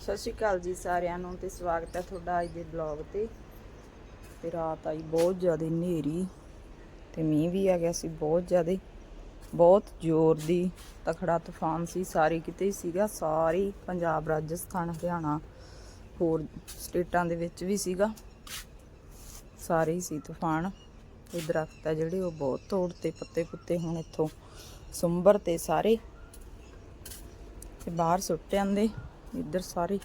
ਸਤਿ ਸ਼੍ਰੀ ਅਕਾਲ ਜੀ ਸਾਰਿਆਂ ਨੂੰ ਤੇ ਸਵਾਗਤ ਹੈ ਤੁਹਾਡਾ ਅੱਜ ਦੇ ਬਲੌਗ ਤੇ। ਤੇ ਰਾਤ ਆਈ ਬਹੁਤ ਜ਼ਿਆਦਾ ਹਨੇਰੀ ਤੇ ਮੀਂਹ ਵੀ ਆ ਗਿਆ ਸੀ, ਬਹੁਤ ਜ਼ਿਆਦਾ। ਬਹੁਤ ਜ਼ੋਰ ਦੀ ਤਖੜਾ ਤੂਫਾਨ ਸੀ, ਸਾਰੇ ਕਿਤੇ ਹੀ ਸੀਗਾ, ਸਾਰੀ ਪੰਜਾਬ, ਰਾਜਸਥਾਨ, ਹਰਿਆਣਾ, ਹੋਰ ਸਟੇਟਾਂ ਦੇ ਵਿੱਚ ਵੀ ਸੀਗਾ। ਸਾਰੇ ਹੀ ਸੀ ਤੂਫਾਨ। ਤੇ ਦਰਖਤ ਆ ਜਿਹੜੇ, ਉਹ ਬਹੁਤ ਤੋੜਤੇ ਪੱਤੇ ਪੁੱਤੇ ਹੁਣ ਇੱਥੋਂ ਸੁੰਬਰ ਤੇ ਸਾਰੇ। ਤੇ ਬਾਹਰ ਸੁੱਟ ਜਾਂਦੇ ਇੱਧਰ ਸਾਰੇ।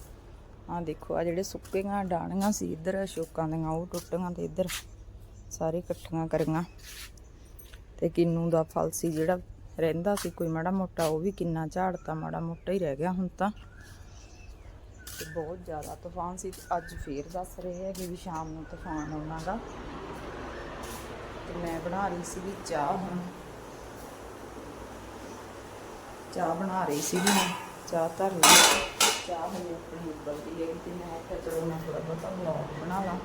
ਆ ਦੇਖੋ ਆ ਜਿਹੜੇ ਸੁੱਕੀਆਂ ਡਾਣੀਆਂ ਸੀ ਇੱਧਰ, ਅਸ਼ੋਕਾਂ ਦੀਆਂ, ਉਹ ਟੁੱਟੀਆਂ ਤੇ ਇੱਧਰ ਸਾਰੇ ਇਕੱਠੀਆਂ ਕਰੀਆਂ। ਤੇ ਕਿੰਨੂ ਦਾ ਫਲ ਸੀ ਜਿਹੜਾ ਰਹਿੰਦਾ ਸੀ, ਕੋਈ ਮਾੜਾ ਮੋਟਾ, ਉਹ ਵੀ ਕਿੰਨਾ ਝਾੜਤਾ, ਮਾੜਾ ਮੋਟਾ ਹੀ ਰਹਿ ਗਿਆ ਹੁਣ ਤਾਂ। ਤੇ ਬਹੁਤ ਜ਼ਿਆਦਾ ਤੂਫਾਨ ਸੀ ਅੱਜ ਫੇਰ ਦੱਸ ਰਹੇ ਹੈ ਕਿ ਵੀ ਸ਼ਾਮ ਨੂੰ ਤੂਫਾਨ ਆਉਣਾ ਗਾ। ਤੇ ਮੈਂ ਬਣਾ ਰਹੀ ਸੀ ਵੀ ਚਾਹ ਹੁਣ। ਚਾਹ ਬਣਾ ਰਹੀ ਸੀ ਮੈਂ, ਚਾਹ ਧਰ ਲਈ। ਚਾਹ ਹਲੇ ਆਪਣੀ ਉਬਲਦੀ ਹੈ ਤੇ ਮੈਂ ਕਿਹਾ ਚਲੋ ਮੈਂ ਥੋੜਾ ਬਹੁਤਾ ਵਲੌਗ ਬਣਾ ਲਾਂ।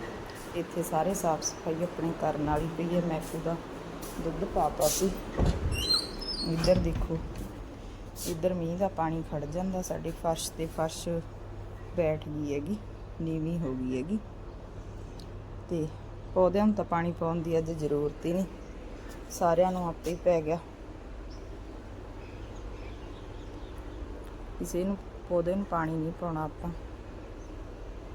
ਇੱਥੇ ਸਾਰੇ ਸਾਫ਼ ਸਫ਼ਾਈ ਆਪਣੀ ਕਰਨ ਵਾਲੀ ਪਈ ਹੈ, ਮੈਂ ਦਾ ਦੁੱਧ ਪਾਤਾ ਸੀ। ਇੱਧਰ ਦੇਖੋ, ਇੱਧਰ ਮੀਂਹ ਦਾ ਪਾਣੀ ਖੜ ਜਾਂਦਾ, ਸਾਡੇ ਫਰਸ਼ ਤੇ ਫਰਸ਼ ਬੈਠ ਗਈ ਹੈਗੀ, ਨੀਵੀਂ ਹੋ ਗਈ ਹੈਗੀ। ਤੇ ਪੌਦਿਆਂ ਨੂੰ ਤਾਂ ਪਾਣੀ ਪਾਉਣ ਦੀ ਅੱਜ ਜ਼ਰੂਰਤ ਹੀ ਨਹੀਂ, ਸਾਰਿਆਂ ਨੂੰ ਆਪੇ ਹੀ ਪੈ ਗਿਆ। ਕਿਸੇ ਨੂੰ ਪੌਦੇ ਨੂੰ ਪਾਣੀ ਨਹੀਂ ਪਾਉਣਾ ਆਪਾਂ।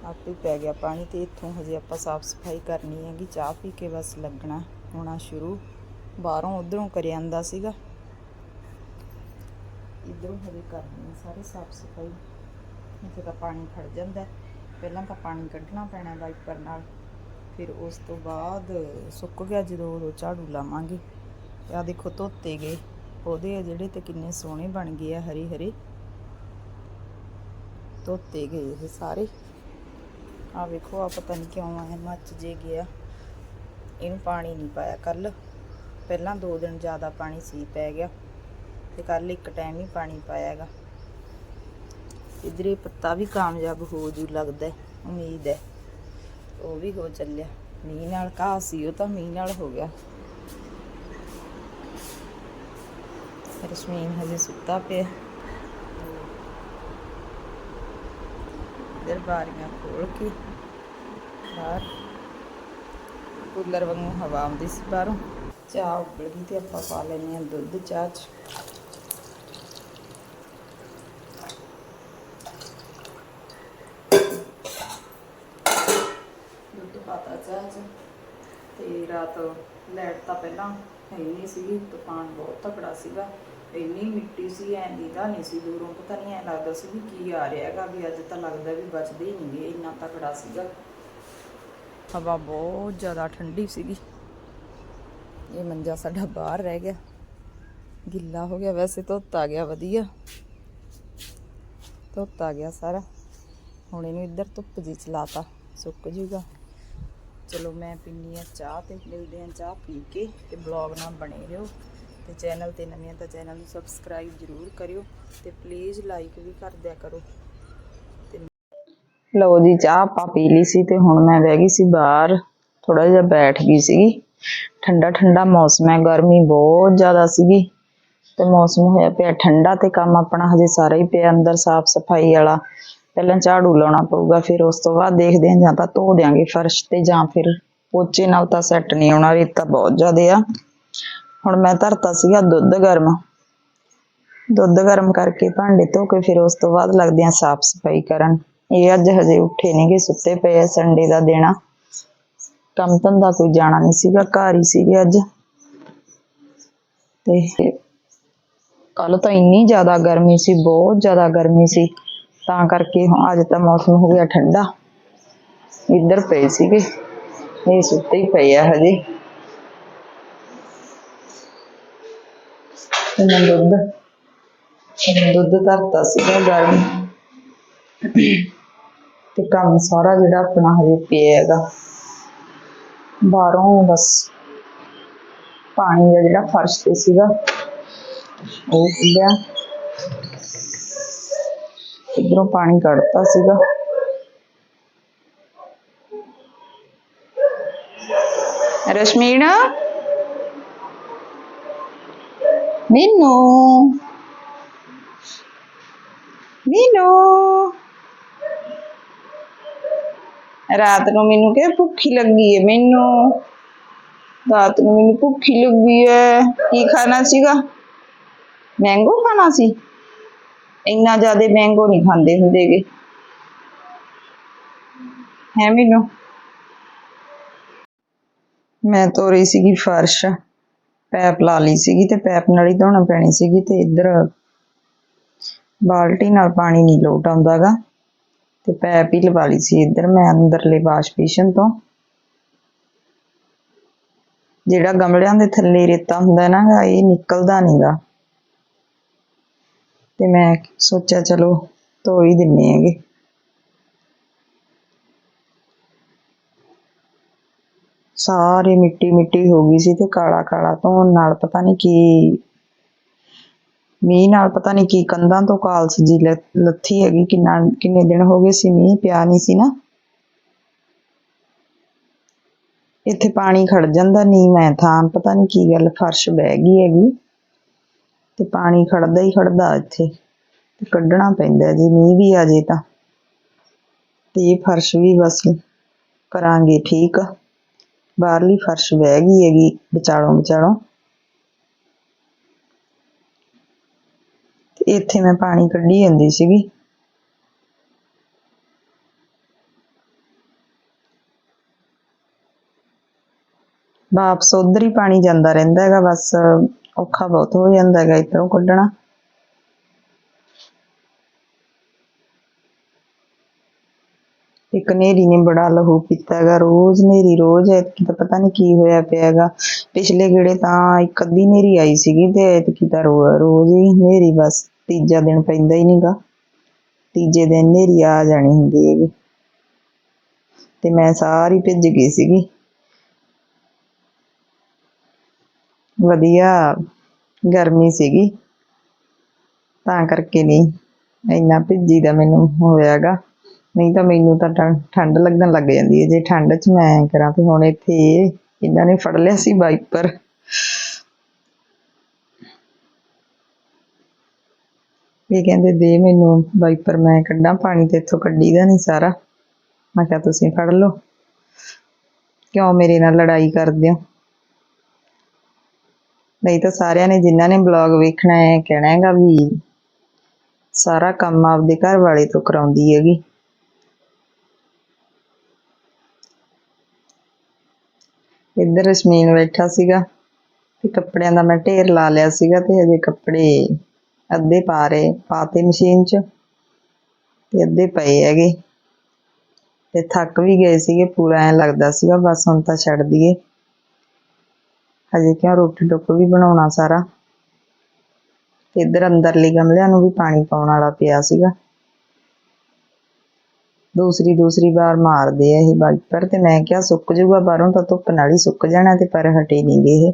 ਆਪੇ ਪੈ ਗਿਆ ਪਾਣੀ ਤੇ ਇੱਥੋਂ ਹਜੇ ਆਪਾਂ ਸਾਫ਼ ਸਫ਼ਾਈ ਕਰਨੀ ਹੈਗੀ। ਚਾਹ ਪੀ ਕੇ ਬਸ ਲੱਗਣਾ, ਹੋਣਾ ਸ਼ੁਰੂ। ਬਾਹਰੋਂ ਉਧਰੋਂ ਕਰਿਆ ਜਾਂਦਾ ਸੀਗਾ। ਇਧਰੋਂ ਹਜੇ ਕਰਨੀ ਹੈ ਸਾਰੇ ਸਾਫ਼ ਸਫ਼ਾਈ। ਇੱਥੇ ਤਾਂ ਪਾਣੀ ਖੜ ਜਾਂਦਾ। ਪਹਿਲਾਂ ਤਾਂ ਪਾਣੀ ਕੱਢਣਾ ਪੈਣਾ ਵਾਈਪਰ ਨਾਲ। ਫਿਰ ਉਸ ਤੋਂ ਬਾਅਦ ਸੁੱਕ ਗਿਆ ਜਦੋਂ ਉਦੋਂ ਝਾੜੂ ਲਾਵਾਂਗੇ। ਆ ਦੇਖੋ, ਧੋਤੇ ਗਏ। ਉਹਦੇ ਆ ਜਿਹੜੇ ਤੇ ਕਿੰਨੇ ਸੋਹਣੇ ਬਣ ਗਏ ਆ ਹਰੀ ਹਰੇ ਧੋਤੇ ਗਏ ਇਹ ਸਾਰੇ। ਆ ਵੇਖੋ ਆ ਪਤਾ ਨਹੀਂ ਕਿਉਂ ਆਇਆ ਮੱਚ ਜੇ ਗਿਆ। ਇਹਨੂੰ ਪਾਣੀ ਨਹੀਂ ਪਾਇਆ ਕੱਲ। ਪਹਿਲਾਂ ਦੋ ਦਿਨ ਜ਼ਿਆਦਾ ਪਾਣੀ ਸੀ, ਪੈ ਗਿਆ। ਤੇ ਕੱਲ ਇੱਕ ਟਾਈਮ ਹੀ ਪਾਣੀ ਪਾਇਆ ਹੈਗਾ। ਇਧਰੇ ਪੱਤਾ ਵੀ ਕਾਮਯਾਬ ਹੋ ਜੂ ਲੱਗਦਾ ਉਮੀਦ ਹੈ। ਉਹ ਵੀ ਹੋ ਚੱਲਿਆ। ਮੀਂਹ ਨਾਲ ਘਾਹ ਸੀ, ਉਹ ਤਾਂ ਮੀਂਹ ਨਾਲ ਹੋ ਗਿਆ। ਰਸ਼ਮੀਨ ਹਜੇ ਸੁੱਤਾ ਪਿਆ। ਇਧਰ ਬਾਰੀਆਂ ਖੋਲ ਕੇ ਬਾਹਰ ਕੂਲਰ ਵਾਂਗੂ ਹਵਾ ਆਉਂਦੀ ਸੀ ਬਾਹਰੋਂ। ਚਾਹ ਉਬਲ ਗਈ ਤੇ ਆਪਾਂ ਪਾ ਲੈਣੀ ਆ ਦੁੱਧ, ਚਾਹ ਚ। ਦੁੱਧ ਪਾਤਾ ਚਾਹ ਚ ਤੇ ਰਾਤ ਲੈਟ ਤਾਂ ਪਹਿਲਾਂ ਹੈ ਹੀ ਨਹੀਂ ਸੀ ਤੂਫਾਨ ਬਹੁਤ ਤਕੜਾ ਸੀਗਾ। ਇੰਨੀ ਮਿੱਟੀ ਸੀ ਐ ਦੀਦਾ ਨਹੀਂ ਸੀ ਦੂਰੋਂ, ਪਤਾ ਨਹੀਂ ਐ ਲੱਗਦਾ ਸੀ ਵੀ ਕੀ ਆ ਰਿਹਾ ਹੈਗਾ, ਵੀ ਅੱਜ ਤਾਂ ਲੱਗਦਾ ਵੀ ਬਚਦੇ ਹੀ ਨਹੀਂਗੇ ਇੰਨਾ ਤਕੜਾ ਸੀਗਾ। ਹਵਾ ਬਹੁਤ ਜ਼ਿਆਦਾ ਠੰਡੀ ਸੀਗੀ। ਇਹ ਮੰਜਾ ਸਾਡਾ ਬਾਹਰ ਰਹਿ ਗਿਆ। ਗਿੱਲਾ ਹੋ ਗਿਆ, ਵੈਸੇ ਧੋਤਾ ਗਿਆ, ਵਧੀਆ। ਧੋਤਾ ਗਿਆ ਸਾਰਾ। ਹੁਣ ਇਹਨੂੰ ਇੱਧਰ ਧੁੱਪ ਜੀ ਚਲਾਤਾ, ਸੁੱਕ ਜੂਗਾ। ਚਲੋ ਮੈਂ ਪੀਨੀ ਆ ਚਾਹ ਤੇ ਮਿਲਦੇ ਆ ਚਾਹ ਪੀ ਕੇ ਤੇ ਬਲੌਗ ਨਾਲ ਬਣੇ ਰਹੋ। ਤੇ ਚੈਨਲ ਤੇ ਨਵੀਆਂ ਤਾਂ ਚੈਨਲ ਨੂੰ ਸਬਸਕ੍ਰਾਈਬ ਜ਼ਰੂਰ ਕਰਿਓ ਤੇ ਪਲੀਜ਼ ਲਾਈਕ ਵੀ ਕਰ ਦਿਆ ਕਰੋ। ਲਓ ਜੀ, ਚਾਹ ਆਪਾਂ ਪੀ ਲਈ ਸੀ ਤੇ ਹੁਣ ਮੈਂ ਬਹਿ ਗਈ ਸੀ ਬਾਹਰ ਥੋੜਾ ਜਿਹਾ ਬੈਠ ਗਈ ਸੀ ਠੰਡਾ ਠੰਡਾ ਮੌਸਮ ਹੈ, ਗਰਮੀ ਬਹੁਤ ਜ਼ਿਆਦਾ ਸੀਗੀ। ਤੇ ਮੌਸਮ ਹੋਇਆ ਪਿਆ ਠੰਡਾ ਤੇ ਕੰਮ ਆਪਣਾ ਹਜੇ ਸਾਰਾ ਹੀ ਪਿਆ ਅੰਦਰ ਸਾਫ਼ ਸਫ਼ਾਈ ਵਾਲਾ। ਪਹਿਲਾਂ ਝਾੜੂ ਲਾਉਣਾ ਪਊਗਾ, ਫਿਰ ਉਸ ਤੋਂ ਬਾਅਦ ਦੇਖਦੇ ਹਾਂ ਜਾਂ ਤਾਂ ਧੋ ਦਿਆਂਗੇ ਫਰਸ਼ ਤੇ ਜਾਂ ਫਿਰ ਪੋਚੇ ਨਾਲ ਤਾਂ ਸੈੱਟ ਨਹੀਂ ਆਉਣਾ ਰੇਤਾ ਬਹੁਤ ਜ਼ਿਆਦਾ ਆ। ਹੁਣ ਮੈਂ ਧਰਤਾ ਸੀਗਾ ਦੁੱਧ ਗਰਮ। ਦੁੱਧ ਗਰਮ ਕਰਕੇ ਭਾਂਡੇ ਧੋ ਕੇ ਫਿਰ ਉਸ ਤੋਂ ਬਾਅਦ ਲੱਗਦੇ ਆ ਸਾਫ਼ ਸਫ਼ਾਈ ਕਰਨ। ਇਹ ਅੱਜ ਹਜੇ ਉੱਠੇ ਨਹੀਂਗੇ ਸੁੱਤੇ ਪਏ ਆ ਸੰਡੇ ਦਾ ਦਿਨ ਕੰਮ ਧੰਦਾ ਕੋਈ ਜਾਣਾ ਨਹੀਂ ਸੀਗਾ, ਘਰ ਹੀ ਸੀਗੇ ਅੱਜ। ਤੇ ਕੱਲ ਤਾਂ ਇੰਨੀ ਜ਼ਿਆਦਾ ਗਰਮੀ ਸੀ, ਬਹੁਤ ਜ਼ਿਆਦਾ ਗਰਮੀ ਸੀ। ਤਾਂ ਕਰਕੇ ਅੱਜ ਤਾਂ ਮੌਸਮ ਹੋ ਗਿਆ ਠੰਡਾ। ਇੱਧਰ ਪਏ ਸੀਗੇ, ਇਹ ਸੁੱਤੇ ਹੀ ਪਏ ਆ ਹਜੇ। ਤੇ ਮੈਂ ਦੁੱਧ। ਮੈਂ ਦੁੱਧ ਧਰਤਾ ਸੀਗਾ ਗਰਮ। ਤੇ ਕੰਮ ਸਾਰਾ ਜਿਹੜਾ ਆਪਣਾ ਹਜੇ ਪਿਆ ਹੈਗਾ। ਬਾਹਰੋਂ ਬਸ ਪਾਣੀ ਦਾ ਜਿਹੜਾ ਫਰਸ਼ ਤੇ ਸੀਗਾ, ਉਹ ਖੁੱਲਿਆ। ਇਧਰੋਂ ਪਾਣੀ ਕੱਢਤਾ ਸੀਗਾ। ਰਸ਼ਮੀਨ? ਮੀਨੂ ਮੀਨੂ ਰਾਤ ਨੂੰ ਮੈਨੂੰ ਕਿ ਭੁੱਖੀ ਲੱਗੀ ਹੈ ਮੈਨੂੰ। ਰਾਤ ਨੂੰ ਮੈਨੂੰ ਭੁੱਖੀ ਲੱਗੀ ਹੈ ਕੀ ਖਾਣਾ ਸੀਗਾ? ਮੈਂਗੋ ਖਾਣਾ ਸੀ। ਇੰਨਾ ਜ਼ਿਆਦਾ ਮੈਂਗੋ ਨਹੀਂ ਖਾਂਦੇ ਹੁੰਦੇਗੇ। ਹੈ ਮੈਨੂੰ? ਮੈਂ ਤੋਰੀ ਸੀਗੀ ਫਰਸ਼। ਪੈਪ ਲਾ ਲਈ ਸੀਗੀ ਤੇ ਪੈਪ ਨਾਲ ਹੀ ਧੋਣਾ ਪੈਣੀ ਸੀਗੀ ਤੇ ਇੱਧਰ ਬਾਲਟੀ ਨਾਲ ਪਾਣੀ ਨਹੀਂ ਲੋਟ ਆਉਂਦਾਗਾ। ਤੇ ਪੈਪ ਹੀ ਲਵਾ ਲਈ ਸੀ ਇੱਧਰ ਮੈਂ ਅੰਦਰਲੇ ਵਾਸ਼ ਬੇਸ਼ਨ ਤੋਂ। ਜਿਹੜਾ ਗਮਲਿਆਂ ਦੇ ਥੱਲੇ ਰੇਤਾ ਹੁੰਦਾ ਨਾ, ਇਹ ਨਿਕਲਦਾ ਨਹੀਂਗਾ। ਤੇ ਮੈਂ ਸੋਚਿਆ ਚਲੋ ਧੋ ਹੀ ਦਿੰਨੇ ਹੈਗੇ। ਸਾਰੇ ਮਿੱਟੀ ਮਿੱਟੀ ਹੋ ਗਈ ਸੀ ਤੇ ਕਾਲਾ ਕਾਲਾ ਧੋਣ ਨਾਲ ਪਤਾ ਨਹੀਂ ਕੀ ਮੀਂਹ ਨਾਲ ਪਤਾ ਨਹੀਂ ਕੀ ਕੰਧਾਂ ਤੋਂ ਕਾਲਸ ਜੀ ਲੱਥੀ ਹੈਗੀ, ਕਿੰਨਾ, ਕਿੰਨੇ ਦਿਨ ਹੋ ਗਏ ਸੀ ਮੀਂਹ ਪਿਆ ਨਹੀਂ ਸੀ ਨਾ। ਇੱਥੇ ਪਾਣੀ ਖੜ ਜਾਂਦਾ, ਨਹੀਂ ਮੈਂ ਥਾਂ, ਪਤਾ ਨਹੀਂ ਕੀ ਗੱਲ, ਫਰਸ਼ ਬਹਿ ਗਈ ਹੈਗੀ। ਤੇ ਪਾਣੀ ਖੜਦਾ ਹੀ ਖੜਦਾ ਇੱਥੇ, ਤੇ ਕੱਢਣਾ ਪੈਂਦਾ ਜੀ, ਮੀਂਹ ਵੀ ਆ ਜੇ ਤਾਂ। ਤੇ ਇਹ ਫਰਸ਼ ਵੀ ਬਸ ਕਰਾਂਗੇ ਠੀਕ। ਬਾਹਰਲੀ ਫਰਸ਼ ਬਹਿ ਗਈ ਹੈਗੀ, ਵਿਚਾਲੋਂ ਵਿਚਾਲੋਂ। ਇੱਥੇ ਮੈਂ ਪਾਣੀ ਕੱਢੀ ਜਾਂਦੀ ਸੀਗੀ। ਵਾਪਸ ਉਧਰ ਹੀ ਪਾਣੀ ਜਾਂਦਾ ਰਹਿੰਦਾ ਹੈਗਾ, ਬਸ ਔਖਾ ਬਹੁਤ ਹੋ ਜਾਂਦਾ ਹੈਗਾ ਇੱਧਰੋਂ ਕੱਢਣਾ। ਇੱਕ ਨੇਰੀ ਨੇ ਬੜਾ ਲਹੂ ਪੀਤਾ ਹੈਗਾ, ਰੋਜ਼ ਨੇਰੀ, ਰੋਜ਼ ਐਤਕੀ ਤਾਂ ਪਤਾ ਨਹੀਂ ਕੀ ਹੋਇਆ ਪਿਆ ਹੈਗਾ। ਪਿਛਲੇ ਗੇੜੇ ਤਾਂ ਇੱਕ ਅੱਧੀ ਨੇਰੀ ਆਈ ਸੀਗੀ ਤੇ ਐਤਕੀ ਤਾਂ ਰੋ- ਰੋਜ਼ ਹੀ ਨੇਰੀ ਬਸ ਤੀਜਾ ਦਿਨ ਪੈਂਦਾ ਹੀ ਨਹੀਂਗਾ ਤੀਜੇ ਦਿਨ ਨੇਰੀ ਆ ਜਾਣੀ ਹੁੰਦੀ ਹੈਗੀ। ਤੇ ਮੈਂ ਸਾਰੀ ਭਿੱਜ ਗਈ ਸੀਗੀ। ਵਧੀਆ, ਗਰਮੀ ਸੀਗੀ। ਤਾਂ ਕਰਕੇ ਨਹੀਂ ਇੰਨਾ ਭਿੱਜੀ ਦਾ ਮੈਨੂੰ ਹੋਇਆਗਾ ਨਹੀਂ ਤਾਂ ਮੈਨੂੰ ਤਾਂ ਠੰਡ ਲੱਗਣ ਲੱਗ ਜਾਂਦੀ ਹੈ। ਜੇ ਠੰਡ 'ਚ ਮੈਂ ਕਰਾਂ ਤੇ ਹੁਣ ਇੱਥੇ ਇਹਨਾਂ ਨੇ ਫੜ ਲਿਆ ਸੀ ਵਾਈਪਰ। ਇਹ ਕਹਿੰਦੇ, ਦੇ ਮੈਨੂੰ ਵਾਈਪਰ, ਮੈਂ ਕੱਢਾਂ ਪਾਣੀ ਤੇ ਇੱਥੋਂ ਕੱਢੀਦਾ ਨਹੀਂ ਸਾਰਾ। ਮੈਂ ਕਿਹਾ, ਤੁਸੀਂ ਫੜ ਲਓ। ਕਿਉਂ ਮੇਰੇ ਨਾਲ ਲੜਾਈ ਕਰਦੇ ਹੋ? ਨਹੀਂ ਤਾਂ ਸਾਰਿਆਂ ਨੇ ਜਿਨ੍ਹਾਂ ਨੇ ਬਲੌਗ ਵੇਖਣਾ ਹੈ, ਕਹਿਣਾ ਹੈਗਾ ਵੀ ਸਾਰਾ ਕੰਮ ਆਪਦੇ ਘਰ ਵਾਲੇ ਤੋਂ ਕਰਾਉਂਦੀ ਹੈਗੀ। ਇੱਧਰ ਰਸ਼ਮੀਨ ਬੈਠਾ ਸੀਗਾ ਤੇ ਕੱਪੜਿਆਂ ਦਾ ਮੈਂ ਢੇਰ ਲਾ ਲਿਆ ਸੀਗਾ ਤੇ ਹਜੇ ਕੱਪੜੇ ਅੱਧੇ ਪਾ ਰਹੇ ਪਾਤੇ ਮਸ਼ੀਨ 'ਚ ਤੇ ਅੱਧੇ ਪਏ ਹੈਗੇ। ਤੇ ਥੱਕ ਵੀ ਗਏ ਸੀਗੇ, ਪੂਰਾ ਐਂ ਲੱਗਦਾ ਸੀਗਾ, ਬਸ ਹੁਣ ਤਾਂ ਛੱਡ ਦਈਏ। ਹਜੇ ਕਿਉਂ ਰੋਟੀ ਟੁੱਕ ਵੀ ਬਣਾਉਣਾ ਸਾਰਾ? ਤੇ ਇੱਧਰ ਅੰਦਰਲੀ ਗਮਲਿਆਂ ਨੂੰ ਵੀ ਪਾਣੀ ਪਾਉਣ ਵਾਲਾ ਪਿਆ ਸੀਗਾ। ਦੂਸਰੀ ਦੂਸਰੀ ਵਾਰ ਮਾਰਦੇ ਆ ਇਹ ਵਾਈਪਰ ਤੇ ਮੈਂ ਕਿਹਾ ਸੁੱਕ ਜੂਗਾ ਬਾਹਰੋਂ ਤਾਂ ਧੁੱਪ ਨਾਲ ਹੀ ਸੁੱਕ ਜਾਣਾ ਤੇ ਪਰ ਹਟੇ ਨਹੀਂ ਗਏ ਇਹ।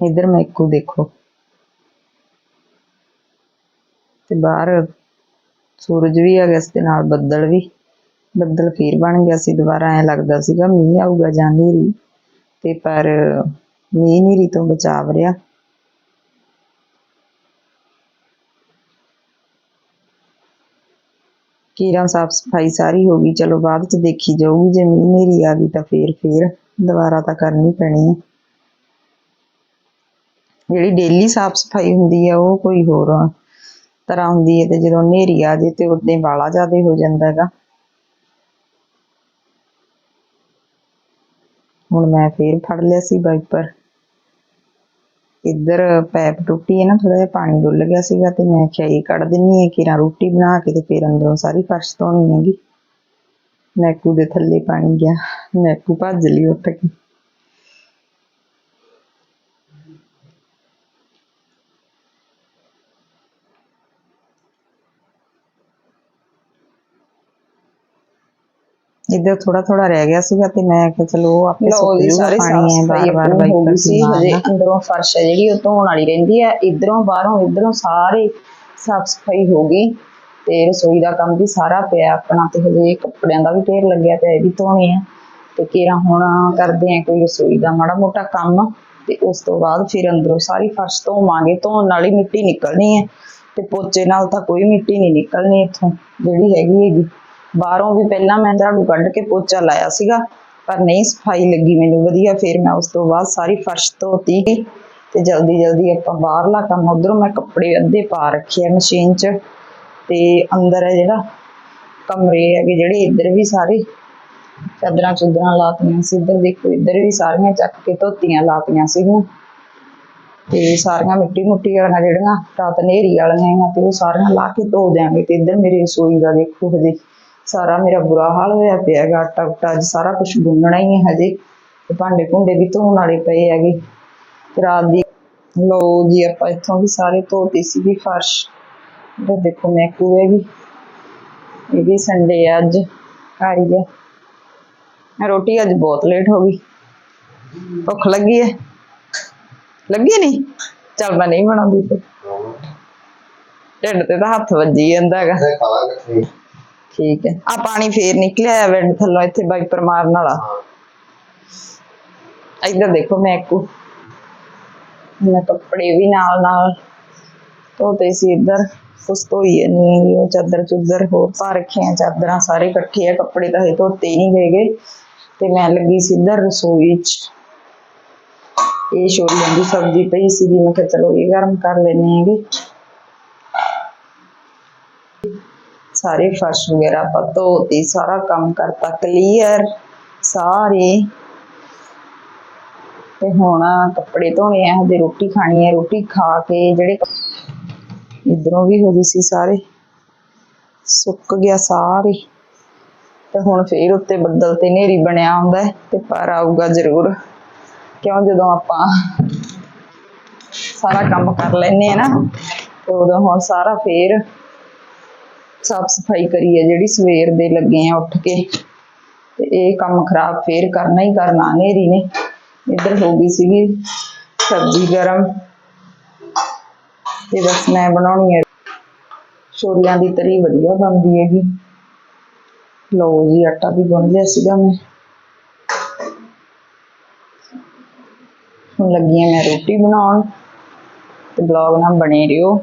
ਮੈਂ ਮੈਕੂ ਦੇਖੋ। ਤੇ ਬਾਹਰ ਸੂਰਜ ਵੀ ਆ ਗਿਆ ਸੀ ਤੇ ਨਾਲ ਬੱਦਲ ਵੀ। ਬੱਦਲ ਫੇਰ ਬਣ ਗਿਆ ਸੀ, ਦੁਬਾਰਾ ਐ ਲੱਗਦਾ ਸੀਗਾ ਮੀਂਹ ਆਊਗਾ ਜਾਂ ਹਨੇਰੀ। ਤੇ ਪਰ ਮੀਂਹ ਹਨੇਰੀ ਤੋਂ ਬਚਾਵ ਰਿਹਾ ਕੀਰਾਂ ਸਾਫ਼ ਸਫ਼ਾਈ ਸਾਰੀ ਹੋ ਗਈ, ਚਲੋ ਬਾਅਦ ਚ ਦੇਖੀ ਜਾਊਗੀ, ਜੇ ਮੀਂਹ ਹਨੇਰੀ ਆ ਗਈ ਤਾਂ ਫੇਰ ਫੇਰ ਦੁਬਾਰਾ ਤਾਂ ਕਰਨੀ ਪੈਣੀ ਹੈ ਜਿਹੜੀ ਡੇਲੀ ਸਾਫ਼ ਸਫ਼ਾਈ ਹੁੰਦੀ ਹੈ ਉਹ ਕੋਈ ਹੋਰ ਤਰ੍ਹਾਂ ਹੁੰਦੀ ਹੈ ਤੇ ਜਦੋਂ ਹਨੇਰੀ ਆ ਜੇ ਤੇ ਉਦੋਂ ਵਾਲਾ ਜ਼ਿਆਦਾ ਹੋ ਜਾਂਦਾ ਹੈਗਾ। ਹੁਣ ਮੈਂ ਫੇਰ ਫੜ ਲਿਆ ਸੀ ਵਾਈਪਰ। ਇੱਧਰ ਪੈਪ ਟੁੱਟੀ ਹੈ ਨਾ ਥੋੜਾ ਜਿਹਾ ਪਾਣੀ ਡੁੱਲ ਗਿਆ ਸੀਗਾ ਤੇ ਮੈਂ ਕਿਹਾ ਇਹ ਕੱਢ ਦਿੰਨੀ ਹੈ ਕਿਰਾਂ ਰੋਟੀ ਬਣਾ ਕੇ ਤੇ ਫਿਰ ਅੰਦਰੋਂ ਸਾਰੀ ਫਰਸ਼ ਧੋਣੀ ਹੈਗੀ। ਮੈਕੂ ਦੇ ਥੱਲੇ ਪਾਣੀ ਗਿਆ, ਮੈਕੂ ਭੱਜ ਲਈ ਉੱਠ ਕੇ। ਇੱਧਰ ਥੋੜਾ ਥੋੜਾ ਰਹਿ ਗਿਆ ਸੀਗਾ ਤੇ ਮੈਂ ਕਿਹਾ ਚਲੋ ਉਹ ਆਪੇ ਲਓ ਸੁੱਕ ਜੀ ਜੂਗਾ ਸਾਰੇ ਪਾਣੀ ਹੈ ਬਾਰ ਬਾਰ ਹੋ ਵਾਈਪਰ ਗਈ ਸੀ ਹਜੇ ਅੰਦਰੋਂ ਫਰਸ਼ ਹੈ ਜਿਹੜੀ ਉਹ ਧੋਣ ਵਾਲੀ ਰਹਿੰਦੀ ਹੈ। ਇਧਰੋਂ ਬਾਹਰੋਂ ਇਧਰੋਂ ਸਾਰੇ ਸਾਫ਼ ਸਫ਼ਾਈ ਹੋ ਗਈ ਤੇ ਰਸੋਈ ਦਾ ਕੰਮ ਵੀ ਸਾਰਾ ਪਿਆ ਆਪਣਾ ਤੇ ਹਜੇ ਕੱਪੜਿਆਂ ਦਾ ਵੀ ਢੇਰ ਲੱਗਿਆ ਪਿਆ ਇਹ ਵੀ ਧੋਣੇ ਆ। ਤੇ ਕਿਰਾ ਹੁਣ ਕਰਦੇ ਆ ਕੋਈ ਰਸੋਈ ਦਾ ਮਾੜਾ ਮੋਟਾ ਕੰਮ ਤੇ ਉਸ ਤੋਂ ਬਾਅਦ ਫਿਰ ਅੰਦਰੋਂ ਸਾਰੀ ਫਰਸ਼ ਧੋਵਾਂਗੇ ਧੋਣ ਨਾਲ ਹੀ ਮਿੱਟੀ ਨਿਕਲਣੀ ਹੈ ਤੇ ਪੋਚੇ ਨਾਲ ਤਾਂ ਕੋਈ ਮਿੱਟੀ ਨਹੀਂ ਨਿਕਲਣੀ ਇੱਥੋਂ ਜਿਹੜੀ ਹੈਗੀ ਹੈਗੀ। ਬਾਹਰੋਂ ਵੀ ਪਹਿਲਾਂ ਮੈਂ ਝਾੜੂ ਕੱਢ ਕੇ ਪੋਚਾ ਲਾਇਆ ਸੀਗਾ, ਪਰ ਨਹੀਂ ਸਫ਼ਾਈ ਲੱਗੀ ਮੈਨੂੰ ਵਧੀਆ, ਫਿਰ ਮੈਂ ਉਸ ਤੋਂ ਬਾਅਦ ਸਾਰੀ ਫਰਸ਼ ਧੋਤੀ ਤੇ ਜਲਦੀ ਜਲਦੀ ਆਪਾਂ ਬਾਹਰਲਾ ਕੰਮ, ਉਧਰੋਂ ਮੈਂ ਕੱਪੜੇ ਅੱਧੇ ਪਾ ਰੱਖੇ ਆ ਮਸ਼ੀਨ 'ਚ ਤੇ ਅੰਦਰ ਹੈ ਜਿਹੜਾ ਕਮਰੇ ਹੈਗੇ ਜਿਹੜੇ ਇੱਧਰ ਵੀ ਸਾਰੇ ਚਾਦਰਾਂ ਚੁਦਰਾਂ ਲਾਤੀਆਂ ਸੀ, ਇੱਧਰ ਦੇਖੋ, ਇੱਧਰ ਵੀ ਸਾਰੀਆਂ ਚੱਕ ਕੇ ਧੋਤੀਆਂ ਲਾਤੀਆਂ ਸੀਗੀਆਂ ਤੇ ਸਾਰੀਆਂ ਮਿੱਟੀ ਮੁੱਟੀ ਵਾਲੀਆਂ ਜਿਹੜੀਆਂ ਰਾਤ ਹਨੇਰੀ ਵਾਲੀਆਂ ਆ ਤੇ ਉਹ ਸਾਰੀਆਂ ਲਾ ਕੇ ਧੋ ਦਿਆਂਗੇ ਤੇ ਇੱਧਰ ਮੇਰੀ ਰਸੋਈ ਦਾ ਦੇਖੋ ਹਜੇ ਸਾਰਾ ਮੇਰਾ ਬੁਰਾ ਹਾਲ ਹੋਇਆ ਪਿਆ ਹੈਗਾ ਆਟਾ ਉਟਾ ਅੱਜ ਸਾਰਾ ਕੁਝ ਗੁੰਨਣਾ ਹੀ ਹੈ ਹਜੇ। ਤੇ ਭਾਂਡੇ ਭੁੰਡੇ ਵੀ ਧੋਣ ਵਾਲੇ ਪਏ ਹੈਗੇ। ਤੇ ਰਾਤ ਦੀ ਲੋ ਜੀ, ਆਪਾਂ ਇੱਥੋਂ ਵੀ ਸਾਰੇ ਧੋਤੀ ਸੀਗੀ ਫਰਸ਼। ਇਹ ਦੇਖੋ ਮੈਂ ਹੈਗੀ ਇਹ ਵੀ ਸੰਡੇ ਆ ਅੱਜ ਆਈ ਹੈ ਰੋਟੀ ਅੱਜ ਬਹੁਤ ਲੇਟ ਹੋ ਗਈ। ਭੁੱਖ ਲੱਗੀ ਹੈ? ਲੱਗੀ ਨਹੀਂ? ਚੱਲ ਮੈਂ ਨਹੀਂ ਬਣਾਉਂਦੀ। ਫਿਰ ਢਿੱਡ ਤੇ ਤਾਂ ਹੱਥ ਵੱਜੀ ਜਾਂਦਾ ਹੈਗਾ। ਠੀਕ ਹੈ। ਆ ਪਾਣੀ ਫੇਰ ਨਿਕਲਿਆ ਹੈ ਥੱਲੋਂ ਇੱਥੇ ਵਾਈਪਰ ਮਾਰਨ ਵਾਲਾ ਇੱਧਰ ਦੇਖੋ ਮੈਂ ਇੱਕੋ ਮੈਂ ਕੱਪੜੇ ਵੀ ਨਾਲ ਨਾਲ ਧੋਤੇ ਸੀ ਇੱਧਰ। ਕੁਛ ਧੋਈ ਨਹੀਂ ਉਹ ਚਾਦਰ ਚੁੱਦਰ ਹੋਰ ਪਾ ਰੱਖੀਆਂ ਚਾਦਰਾਂ ਸਾਰੇ ਇਕੱਠੇ ਆ ਕੱਪੜੇ ਤਾਂ ਹਜੇ ਧੋਤੇ ਹੀ ਨਹੀਂ ਗਏਗੇ ਤੇ ਮੈਂ ਲੱਗੀ ਸੀ ਇੱਧਰ ਰਸੋਈ 'ਚ। ਇਹ ਛੋਲੀਆਂ ਦੀ ਸਬਜ਼ੀ ਪਈ ਸੀਗੀ, ਮੈਂ ਕਿਹਾ ਚਲੋ ਇਹ ਗਰਮ ਕਰ ਲੈਣੇ ਹੈਗੇ। ਸਾਰੇ ਫਰਸ਼ ਵਗੈਰਾ ਆਪਾਂ ਧੋਤੇ ਸਾਰਾ ਕੰਮ ਕਰਤਾ, ਕਲੀਅਰ, ਸਾਰੇ। ਤੇ ਹੁਣ ਕੱਪੜੇ ਧੋਣੇ ਆ, ਹਜੇ ਰੋਟੀ ਖਾਣੀ ਹੈ ਰੋਟੀ ਖਾ ਕੇ ਜਿਹੜੇ ਇਧਰੋਂ ਵੀ ਹੋ ਗਈ ਸੀ ਸਾਰੇ, ਸੁੱਕ ਗਿਆ ਸਾਰੇ। ਤੇ ਹੁਣ ਫੇਰ ਉੱਤੇ ਬੱਦਲ ਤੇ ਨੇਰੀ ਬਣਿਆ ਹੁੰਦਾ ਹੈ, ਤੇ ਪਰ ਆਊਗਾ ਜ਼ਰੂਰ। ਕਿਉਂ ਜਦੋਂ ਆਪਾਂ ਸਾਰਾ ਕੰਮ ਕਰ ਲੈਨੇ ਆ ਨਾ, ਤੇ ਉਦੋਂ ਹੁਣ ਸਾਰਾ ਫੇਰ ਸਾਫ਼ ਸਫ਼ਾਈ ਕਰੀ ਹੈ ਜਿਹੜੀ ਸਵੇਰ ਦੇ ਲੱਗੇ ਆ ਉੱਠ ਕੇ। ਤੇ ਇਹ ਕੰਮ ਖਰਾਬ ਫੇਰ ਕਰਨਾ ਹੀ ਕਰਨਾ ਨੇਰੀ ਨੇ। ਇੱਧਰ ਹੋ ਗਈ ਸੀਗੀ ਸਬਜ਼ੀ ਗਰਮ। ਤੇ ਬਸ ਮੈਂ ਬਣਾਉਣੀ ਹੈ ਛੋਲਿਆਂ ਦੀ ਤਰੀ ਵਧੀਆ ਬਣਦੀ ਹੈਗੀ। ਲਓ ਜੀ, ਆਟਾ ਵੀ ਗੁੰਨ ਲਿਆ ਸੀਗਾ ਮੈਂ। ਹੁਣ ਲੱਗੀ ਆ ਮੈਂ ਰੋਟੀ ਬਣਾਉਣ। ਤੇ ਬਲੌਗ ਨਾਲ ਬਣੇ ਰਹੋ।